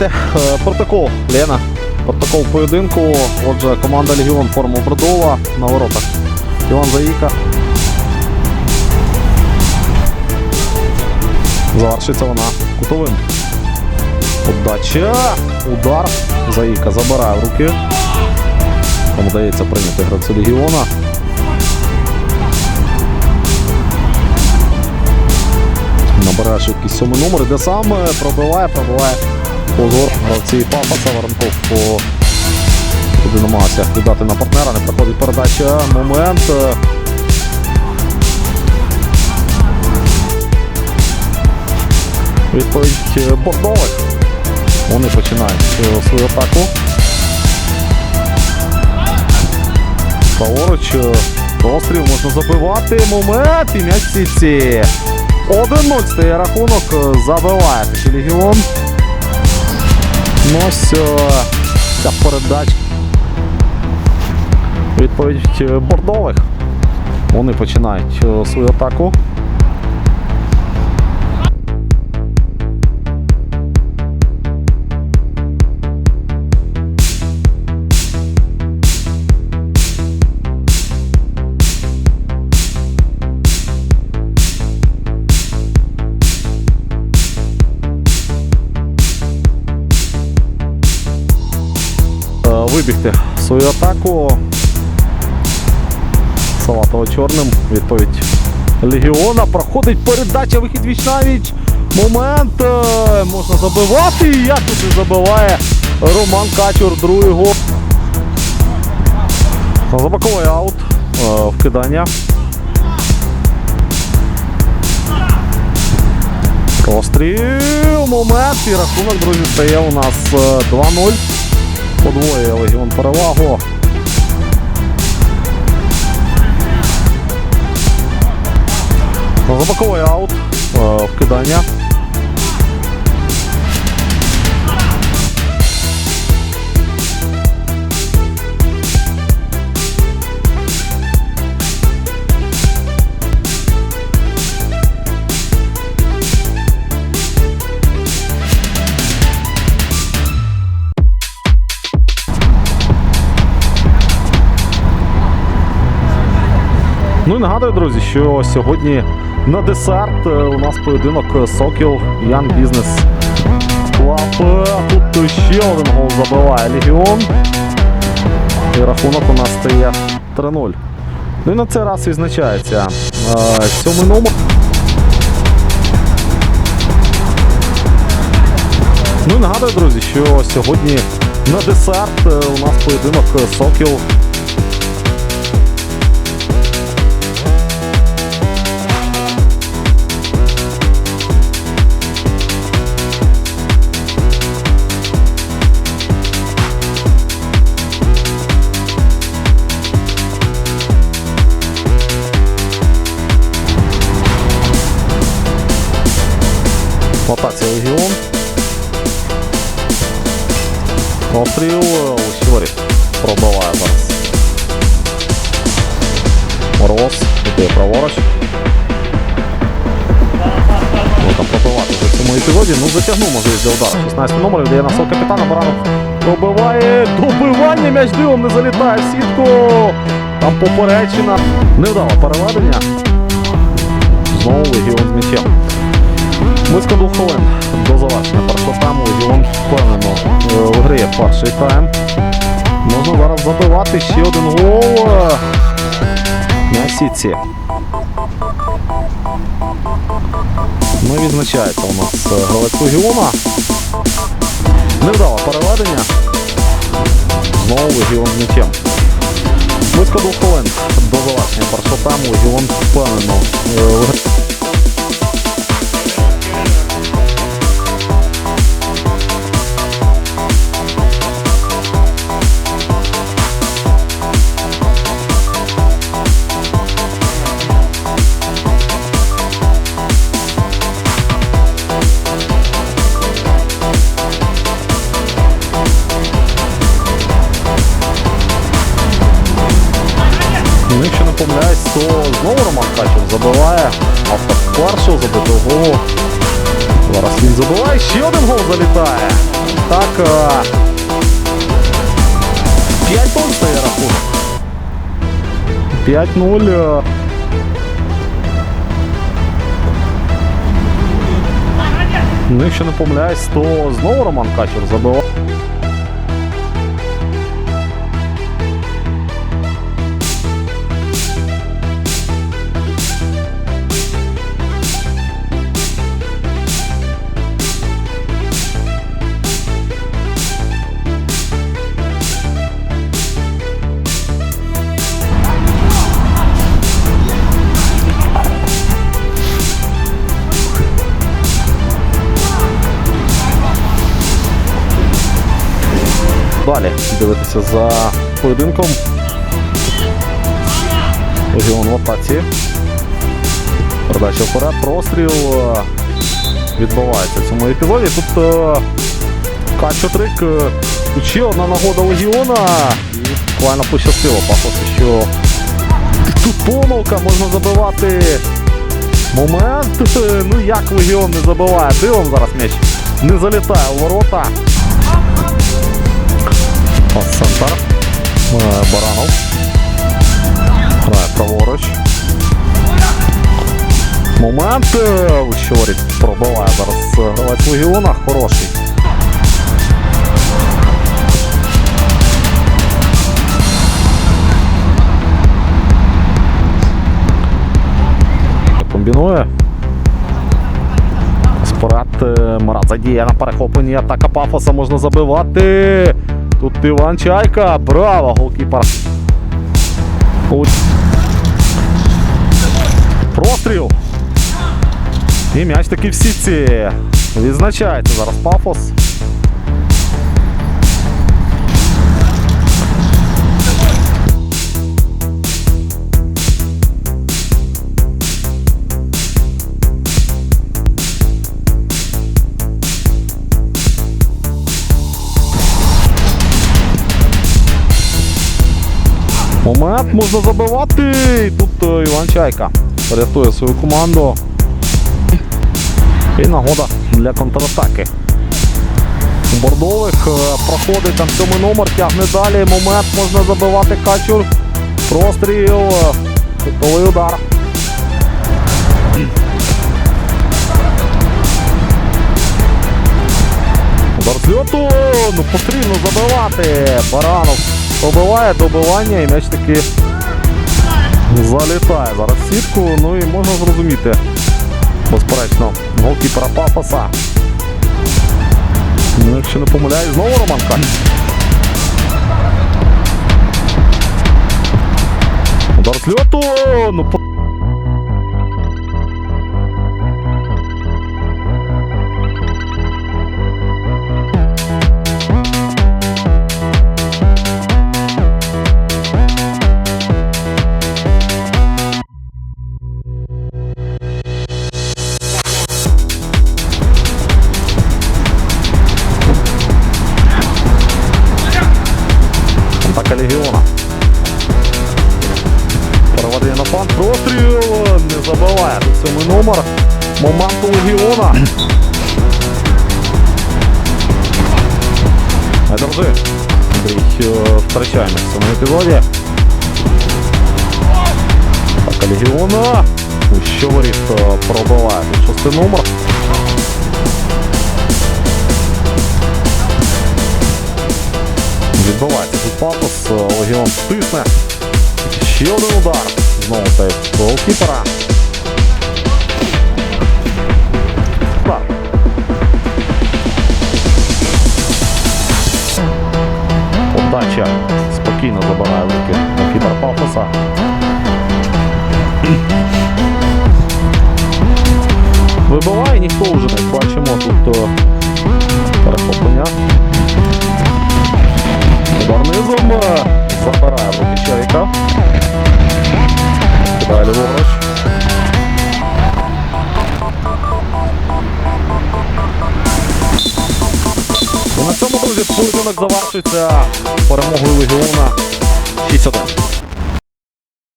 бачите, е, протокол Лена. Протокол поєдинку. Отже, команда Легіон форму Бродова на воротах. Іван Заїка. Завершиться вона кутовим. Подача. Удар. Заїка забирає в руки. Там вдається прийняти гравцю Легіона. Набирає швидкість сьомий номер, іде сам, е, пробиває, пробиває позор гравці Папаса Воронков по туди намагався віддати на партнера, не проходить передача. Момент. Відповідь е, бордових. Вони починають е, свою атаку. Праворуч. е, можна забивати. Момент і м'яч сітці. 1-0 стає рахунок. Забиває легіон. Ну ось е, ця передача. Відповідь е, бордових. Вони починають е, свою атаку. Вибігти в свою атаку. Салатова чорним. Відповідь Легіона. Проходить передача, вихід віч навіч. Момент. е, Можна забивати. І як тут забиває Роман Качур, другий гол. Забаковий аут. Е, Вкидання. Постріл. Момент. І рахунок, друзі, стає у нас е, 2-0. Подвоює Легіон перевагу. Запаковує аут. Е, Вкидання. Нагадую, друзі, що сьогодні на десерт е, у нас поєдинок Сокіл Ян Бізнес Клаб. Тут ще один гол забиває Легіон. І рахунок у нас стає 3-0. Ну і на цей раз відзначається е, сьомий номер. Ну і нагадую, друзі, що сьогодні на десерт е, у нас поєдинок Сокіл Ротація Легіон. Постріл Ущорі. Пробиває зараз. Мороз. Іде праворуч. Там пробивати вже в цьому епізоді. Ну затягнув можливість для удару. 16 номер віддає на капітана. Баранов пробиває. Добивання м'яч дивом не залітає в сітку. Там поперечина. Невдале переведення. Знову Легіон з м'ячем. Близько двох хвилин до завершення першого тайму Легіон впевнено е, виграє перший тайм. Можна зараз забивати ще один гол е, на сітці. Ну відзначається у нас е, гравець Легіона. Невдале переведення. Знову Легіон м'ячем. Близько двох хвилин до завершення першого тайму Легіон впевнено е, виграє. знову Роман Качев забиває. Автор першого забитого голу. Зараз він забиває, ще один гол залітає. контратака. 5 тонн стає рахунок. 5-0. Ну, якщо не помиляюсь, то знову Роман Качур забивав. Далі дивитися за поєдинком. Легіон в атаці. Передача вперед, простріл відбувається в цьому епізоді. Тут е, Качотрик. е, ще одна нагода Легіона. І буквально пощастило пафосу, що тут помилка, можна забивати момент. Е, Ну як Легіон не забиває? Дивом зараз м'яч не залітає у ворота. Пас центр. Е, Баранов. Праворуч. Момент. е, Що говорить, пробиває зараз е, гравець Легіона. Хороший. Комбінує. Спорад е, Марат задіє на перехопленні. Атака пафоса можна забивати. Тут Іван Чайка. Браво, голкіпер. Простріл. І м'яч таки в сітці. Відзначається зараз пафос. Момент можна забивати. І тут е, Іван Чайка рятує свою команду. І нагода для контратаки. Бордових е, проходить там сьомий номер, тягне далі. Момент можна забивати качур. Простріл. е, удар. Удар з. Ну потрібно забивати. Баранов пробиває добивання і м'яч таки залітає зараз в сітку. Ну і можна зрозуміти. Безперечно, голкіпера Пафоса. Ну, якщо не помиляюсь, знову Романка. Удар з льоту. Ну, Переведення. Простріл. Не забиває. Тут сьомий номер. Моменту Легіона. Не держи. Андрій е, втрачає в цьому епізоді. Атака Легіона. У Щоворіт е, пробиває. Тут шостий номер. Відбувається тут пафос, е, Легіон стисне. Ще один удар. Знову цей голкіпера. Удар. Подача спокійно забирає руки голкіпер пафоса. Вибиває ніхто вже не бачимо тут е, перехоплення. Удар низом Цьому, завершується перемогою Легіона 6-1.